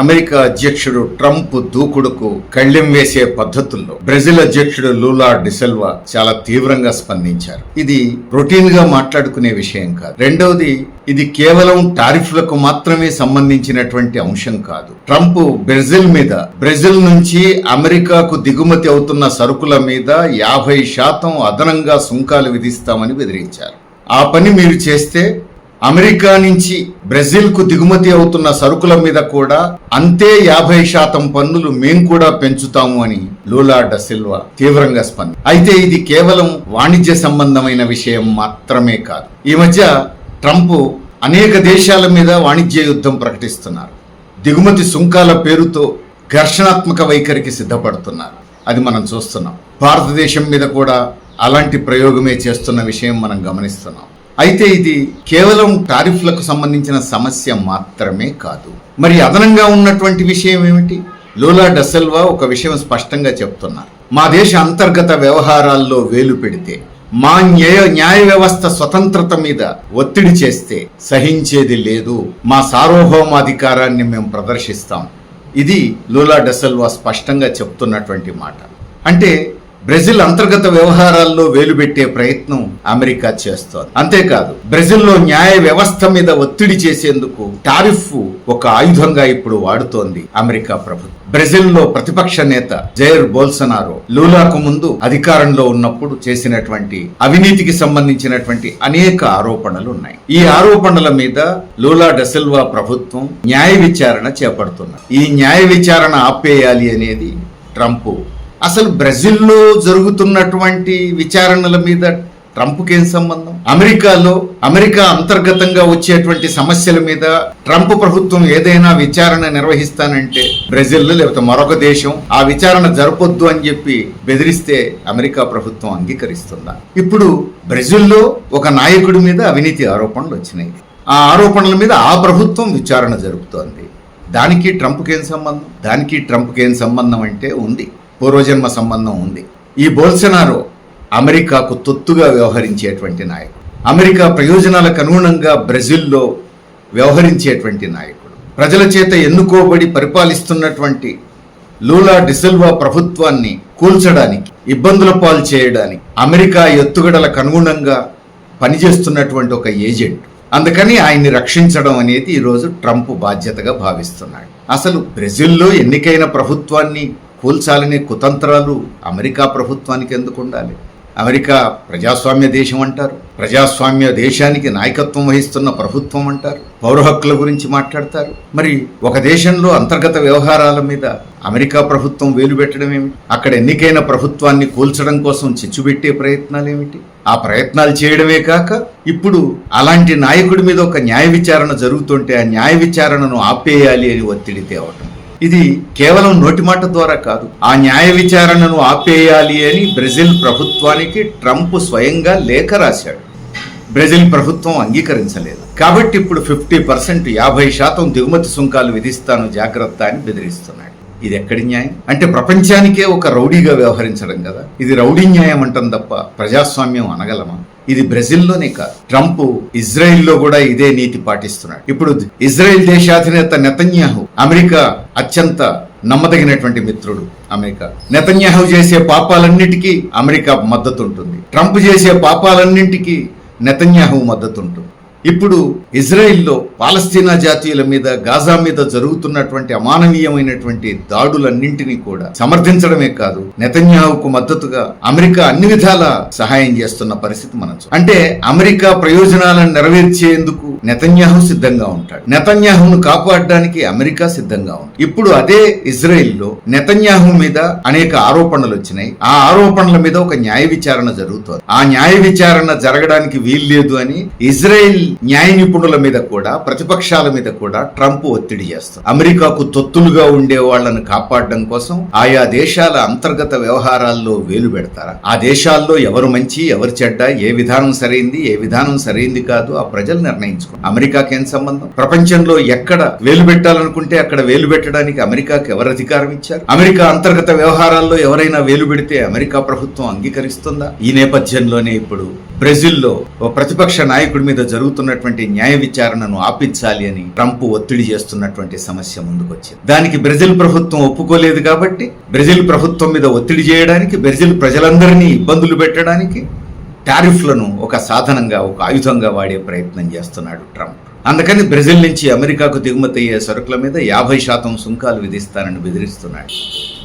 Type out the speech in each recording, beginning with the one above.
America అధ్యక్షుడు Trump దూకుడుకు కళ్ళెం వేసే పద్ధతుల్లో బ్రెజిల్ అధ్యక్షుడు లూలా డిసెల్వా చాలా తీవ్రంగా స్పందించారు. ఇది రొటీన్గా మాట్లాడుకునే విషయం కాదు. రెండవది ఇది కేవలం టారిఫ్లకు మాత్రమే సంబంధించినటువంటి అంశం కాదు. ట్రంప్ బ్రెజిల్ మీద బ్రెజిల్ నుంచి అమెరికాకు దిగుమతి అవుతున్న సరుకుల మీద యాభై శాతం అదనంగా సుంకాలు విధిస్తామని బెదిరించారు. ఆ పని మీరు చేస్తే అమెరికా నుంచి బ్రెజిల్కు దిగుమతి అవుతున్న సరుకుల మీద కూడా అంతే యాభై శాతం పన్నులు మేం కూడా పెంచుతాము అని లూలా డసిల్వా తీవ్రంగా స్పంది అయితే ఇది కేవలం వాణిజ్య సంబంధమైన విషయం మాత్రమే కాదు. ఈ మధ్య ట్రంప్ అనేక దేశాల మీద వాణిజ్య యుద్ధం ప్రకటిస్తున్నారు. దిగుమతి సుంకాల పేరుతో ఘర్షణాత్మక వైఖరికి సిద్ధపడుతున్నారు. అది మనం చూస్తున్నాం. భారతదేశం మీద కూడా అలాంటి ప్రయోగమే చేస్తున్న విషయం మనం గమనిస్తున్నాం. అయితే ఇది కేవలం టారిఫ్లకు సంబంధించిన సమస్య మాత్రమే కాదు. మరి అదనంగా ఉన్నటువంటి విషయం ఏమిటి? లోలా డసల్వా ఒక విషయం స్పష్టంగా చెప్తున్నారు. మా దేశ అంతర్గత వ్యవహారాల్లో వేలు పెడితే మా న్యాయ న్యాయ వ్యవస్థ స్వతంత్రత మీద ఒత్తిడి చేస్తే సహించేది లేదు. మా సార్వభౌమాధికారాన్ని మేము ప్రదర్శిస్తాం. ఇది లూలా డసల్వా స్పష్టంగా చెప్తున్నటువంటి మాట. అంటే బ్రెజిల్ అంతర్గత వ్యవహారాల్లో వేలుపెట్టే ప్రయత్నం అమెరికా చేస్తోంది. అంతేకాదు బ్రెజిల్లో న్యాయ వ్యవస్థ మీద ఒత్తిడి చేసేందుకు టారిఫ్ ఒక ఆయుధంగా ఇప్పుడు వాడుతోంది అమెరికా ప్రభుత్వం. బ్రెజిల్లో ప్రతిపక్ష నేత జైర్ బోల్సనారో లూలాకు ముందు అధికారంలో ఉన్నప్పుడు చేసినటువంటి అవినీతికి సంబంధించినటువంటి అనేక ఆరోపణలు ఉన్నాయి ఈ ఆరోపణల మీద లూలా డెసిల్వా ప్రభుత్వం న్యాయ విచారణ చేపడుతున్నారు ఈ న్యాయ విచారణ ఆపేయాలి అనేది ట్రంప్ అసలు బ్రెజిల్లో జరుగుతున్నటువంటి విచారణల మీద ట్రంప్కి ఏం సంబంధం? అమెరికాలో అమెరికా అంతర్గతంగా వచ్చేటువంటి సమస్యల మీద ట్రంప్ ప్రభుత్వం ఏదైనా విచారణ నిర్వహిస్తానంటే బ్రెజిల్ లేకపోతే మరొక దేశం ఆ విచారణ జరపొద్దు అని చెప్పి బెదిరిస్తే అమెరికా ప్రభుత్వం అంగీకరిస్తుందా? ఇప్పుడు బ్రెజిల్లో ఒక నాయకుడి మీద అవినీతి ఆరోపణలు వచ్చినాయి. ఆ ఆరోపణల మీద ఆ ప్రభుత్వం విచారణ జరుపుతోంది. దానికి ట్రంప్కి ఏం సంబంధం? దానికి ట్రంప్కి ఏం సంబంధం అంటే ఉంది. పూర్వజన్మ సంబంధం ఉంది. ఈ బోల్సనారో అమెరికాకు తొత్తుగా వ్యవహరించేటువంటి నాయకుడు. అమెరికా ప్రయోజనాలకు అనుగుణంగా బ్రెజిల్లో వ్యవహరించేటువంటి నాయకుడు. ప్రజల చేత ఎన్నుకోబడి పరిపాలిస్తున్నటువంటి లూలా డిసెల్వా ప్రభుత్వాన్ని కూల్చడానికి ఇబ్బందుల పాలు చేయడానికి అమెరికా ఎత్తుగడలకు అనుగుణంగా పనిచేస్తున్నటువంటి ఒక ఏజెంట్. అందుకని ఆయన్ని రక్షించడం అనేది ఈరోజు ట్రంప్ బాధ్యతగా భావిస్తున్నాడు. అసలు బ్రెజిల్లో ఎన్నికైన ప్రభుత్వాన్ని కూల్చాలనే కుతంత్రాలు అమెరికా ప్రభుత్వానికి ఎందుకు ఉండాలి? అమెరికా ప్రజాస్వామ్య దేశం అంటారు. ప్రజాస్వామ్య దేశానికి నాయకత్వం వహిస్తున్న ప్రభుత్వం అంటారు. పౌర హక్కుల గురించి మాట్లాడతారు. మరి ఒక దేశంలో అంతర్గత వ్యవహారాల మీద అమెరికా ప్రభుత్వం వేలు పెట్టడం ఏమిటి? అక్కడ ఎన్నికైన ప్రభుత్వాన్ని కూల్చడం కోసం చిచ్చుపెట్టే ప్రయత్నాలు ఏమిటి? ఆ ప్రయత్నాలు చేయడమే కాక ఇప్పుడు అలాంటి నాయకుడి మీద ఒక న్యాయ విచారణ జరుగుతుంటే ఆ న్యాయ విచారణను ఆపేయాలి అని ఒత్తిడి తేవటం. ఇది కేవలం నోటి మాట ద్వారా కాదు. ఆ న్యాయ విచారణను ఆపేయాలి అని బ్రెజిల్ ప్రభుత్వానికి ట్రంప్ స్వయంగా లేఖ రాశాడు. బ్రెజిల్ ప్రభుత్వం అంగీకరించలేదు. కాబట్టి ఇప్పుడు ఫిఫ్టీ పర్సెంట్ యాభై శాతం దిగుమతి సుంకాలు విధిస్తాను జాగ్రత్త అని బెదిరిస్తున్నాడు. ఇది ఎక్కడి న్యాయం? అంటే ప్రపంచానికే ఒక రౌడీగా వ్యవహరించడం కదా? ఇది రౌడీ న్యాయం అంటాం తప్ప ప్రజాస్వామ్యం అనగలమా? ఇది బ్రెజిల్లోనే కాదు. ట్రంప్ ఇజ్రాయెల్లో కూడా ఇదే నీతి పాటిస్తున్నాడు. ఇప్పుడు ఇజ్రాయెల్ దేశాధినేత నెతన్యాహు అమెరికా అత్యంత నమ్మదగినటువంటి మిత్రుడు అమెరికా. నెతన్యాహు చేసే పాపాలన్నిటికీ అమెరికా మద్దతు ఉంటుంది ట్రంప్ చేసే పాపాలన్నింటికీ నెతన్యాహు మద్దతు ఉంటుంది ఇప్పుడు ఇజ్రాయిల్లో పాలస్తీనా జాతీయుల మీద గాజా మీద జరుగుతున్నటువంటి అమానవీయమైనటువంటి దాడులన్నింటినీ కూడా సమర్థించడమే కాదు నెతన్యాహుకు మద్దతుగా అమెరికా అన్ని విధాల సహాయం చేస్తున్న పరిస్థితి మనం అంటే అమెరికా ప్రయోజనాలను నెరవేర్చేందుకు నెతన్యాహు సిద్ధంగా ఉంటాడు. నెతన్యాహును కాపాడడానికి అమెరికా సిద్ధంగా ఉంది. ఇప్పుడు అదే ఇజ్రాయిల్లో నెతన్యాహు మీద అనేక ఆరోపణలు వచ్చినాయి. ఆ ఆరోపణల మీద ఒక న్యాయ విచారణ జరుగుతోంది. ఆ న్యాయ విచారణ జరగడానికి వీల్లేదు అని ఇజ్రాయిల్ న్యాయ నిపుణుల మీద కూడా ప్రతిపక్షాల మీద కూడా ట్రంప్ ఒత్తిడి చేస్తారు అమెరికాకు తొత్తులుగా ఉండే వాళ్ళను కాపాడడం కోసం ఆయా దేశాల అంతర్గత వ్యవహారాల్లో వేలు పెడతారా? ఆ దేశాల్లో ఎవరు మంచి ఎవరు చెడ్డ ఏ విధానం సరైంది ఏ విధానం సరైంది కాదు ఆ ప్రజలు నిర్ణయించుకోండి అమెరికాకి ఏం సంబంధం? ప్రపంచంలో ఎక్కడ వేలు పెట్టాలనుకుంటే అక్కడ వేలు పెట్టడానికి అమెరికాకి ఎవరు అధికారం ఇచ్చారు? అమెరికా అంతర్గత వ్యవహారాల్లో ఎవరైనా వేలు పెడితే అమెరికా ప్రభుత్వం అంగీకరిస్తుందా? ఈ నేపథ్యంలోనే ఇప్పుడు బ్రెజిల్లో ఓ ప్రతిపక్ష నాయకుడి మీద జరుగుతున్నటువంటి న్యాయ విచారణను ఆపించాలి అని ట్రంప్ ఒత్తిడి చేస్తున్నటువంటి సమస్య ముందుకొచ్చింది. దానికి బ్రెజిల్ ప్రభుత్వం ఒప్పుకోలేదు కాబట్టి బ్రెజిల్ ప్రభుత్వం మీద ఒత్తిడి చేయడానికి బ్రెజిల్ ప్రజలందరినీ ఇబ్బందులు పెట్టడానికి టారిఫ్లను ఒక సాధనంగా ఒక ఆయుధంగా వాడే ప్రయత్నం చేస్తున్నాడు ట్రంప్. అందుకని బ్రెజిల్ నుంచి అమెరికాకు దిగుమతి అయ్యే సరుకుల మీద యాభై శాతం సుంకాలు విధిస్తానని బెదిరిస్తున్నాడు.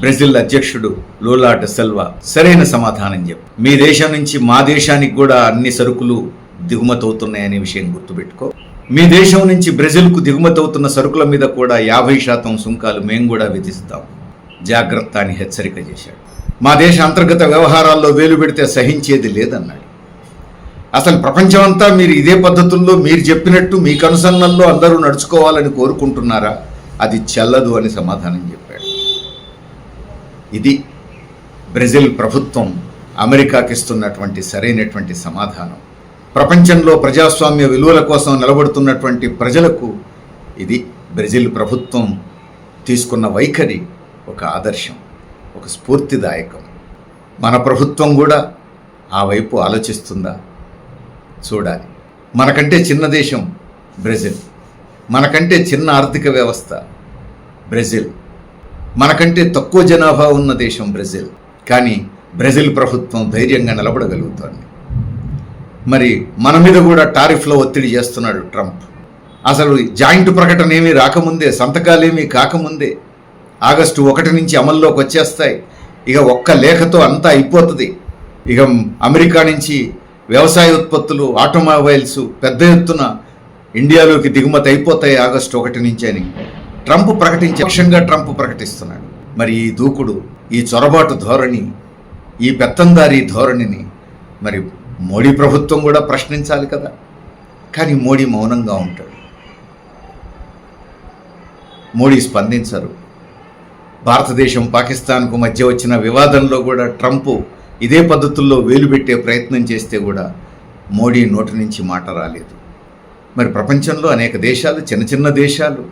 బ్రెజిల్ అధ్యక్షుడు లూలా డెసెల్వా సరైన సమాధానం చెప్పు మీ దేశం నుంచి మా దేశానికి కూడా అన్ని సరుకులు దిగుమతి అవుతున్నాయనే విషయం గుర్తుపెట్టుకో. మీ దేశం నుంచి బ్రెజిల్కు దిగుమతి అవుతున్న సరుకుల మీద కూడా యాభై శాతం సుంకాలు మేము కూడా విధిస్తాం. జాగ్రత్త అని హెచ్చరిక చేశాడు. మా దేశ అంతర్గత వ్యవహారాల్లో వేలు పెడితే సహించేది లేదన్నాడు. అసలు ప్రపంచమంతా మీరు ఇదే పద్ధతుల్లో మీరు చెప్పినట్టు మీ కనుసన్నల్లో అందరూ నడుచుకోవాలని కోరుకుంటున్నారా? అది చెల్లదు అని సమాధానం చెప్పాడు. ఇది బ్రెజిల్ ప్రభుత్వం అమెరికాకి ఇస్తున్నటువంటి సరైనటువంటి సమాధానం. ప్రపంచంలో ప్రజాస్వామ్య విలువల కోసం నిలబడుతున్నటువంటి ప్రజలకు ఇది బ్రెజిల్ ప్రభుత్వం తీసుకున్న వైఖరి ఒక ఆదర్శం ఒక స్ఫూర్తిదాయకం. మన ప్రభుత్వం కూడా ఆ వైపు ఆలోచిస్తుందా? చూడాలి. మనకంటే చిన్న దేశం బ్రెజిల్. మనకంటే చిన్న ఆర్థిక వ్యవస్థ బ్రెజిల్. మనకంటే తక్కువ జనాభా ఉన్న దేశం బ్రెజిల్. కానీ బ్రెజిల్ ప్రభుత్వం ధైర్యంగా నిలబడగలుగుతోంది. మరి మన మీద కూడా టారిఫ్లో ఒత్తిడి చేస్తున్నాడు ట్రంప్. అసలు జాయింట్ ప్రకటన ఏమీ రాకముందే సంతకాలేమీ కాకముందే ఆగస్టు ఒకటి నుంచి అమల్లోకి వచ్చేస్తాయి. ఇక ఒక్క లేఖతో అంతా అయిపోతుంది. ఇక అమెరికా నుంచి వ్యవసాయ ఉత్పత్తులు ఆటోమొబైల్స్ పెద్ద ఎత్తున ఇండియాలోకి దిగుమతి అయిపోతాయి ఆగస్టు ఒకటి నుంచి అని ట్రంప్ ప్రకటించే పక్షంగా ట్రంప్ ప్రకటిస్తున్నాడు. మరి ఈ దూకుడు ఈ చొరబాటు ధోరణి ఈ పెత్తందారీ ధోరణిని మరి మోడీ ప్రభుత్వం కూడా ప్రశ్నించాలి కదా. కానీ మోడీ మౌనంగా ఉంటాడు. మోడీ స్పందించరు. భారతదేశం పాకిస్తాన్కు మధ్య వచ్చిన వివాదంలో కూడా ట్రంప్ ఇదే పద్ధతుల్లో వేలు పెట్టే ప్రయత్నం చేస్తే కూడా మోడీ నోటి నుంచి మాట రాలేదు. మరి ప్రపంచంలో అనేక దేశాలు చిన్న చిన్న దేశాలు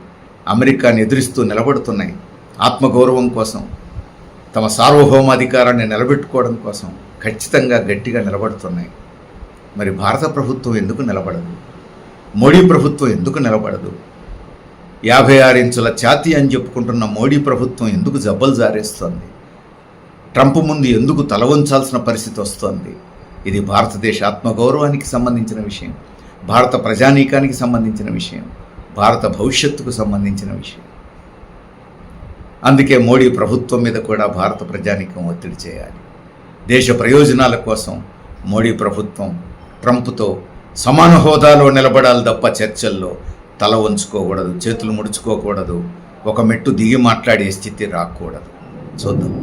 అమెరికాని ఎదురిస్తూ నిలబడుతున్నాయి. ఆత్మగౌరవం కోసం తమ సార్వభౌమాధికారాన్ని నిలబెట్టుకోవడం కోసం ఖచ్చితంగా గట్టిగా నిలబడుతున్నాయి. మరి భారత ప్రభుత్వం ఎందుకు నిలబడదు? మోడీ ప్రభుత్వం ఎందుకు నిలబడదు? యాభై ఆరు ఇంచుల ఛాతీ అని చెప్పుకుంటున్న మోడీ ప్రభుత్వం ఎందుకు జబ్బలు జారేస్తోంది? ట్రంప్ ముందు ఎందుకు తల ఉంచాల్సిన పరిస్థితి వస్తోంది? ఇది భారతదేశ ఆత్మగౌరవానికి సంబంధించిన విషయం. భారత ప్రజానీకానికి సంబంధించిన విషయం. భారత భవిష్యత్తుకు సంబంధించిన విషయం. అందుకే మోడీ ప్రభుత్వం మీద కూడా భారత ప్రజానీకం ఒత్తిడి చేయాలి. దేశ ప్రయోజనాల కోసం మోడీ ప్రభుత్వం ట్రంప్తో సమాన హోదాలో నిలబడాలి తప్ప చర్చల్లో తల వంచుకోకూడదు చేతులు ముడుచుకోకూడదు ఒక మెట్టు దిగి మాట్లాడే స్థితి రాకూడదు. చూద్దాం.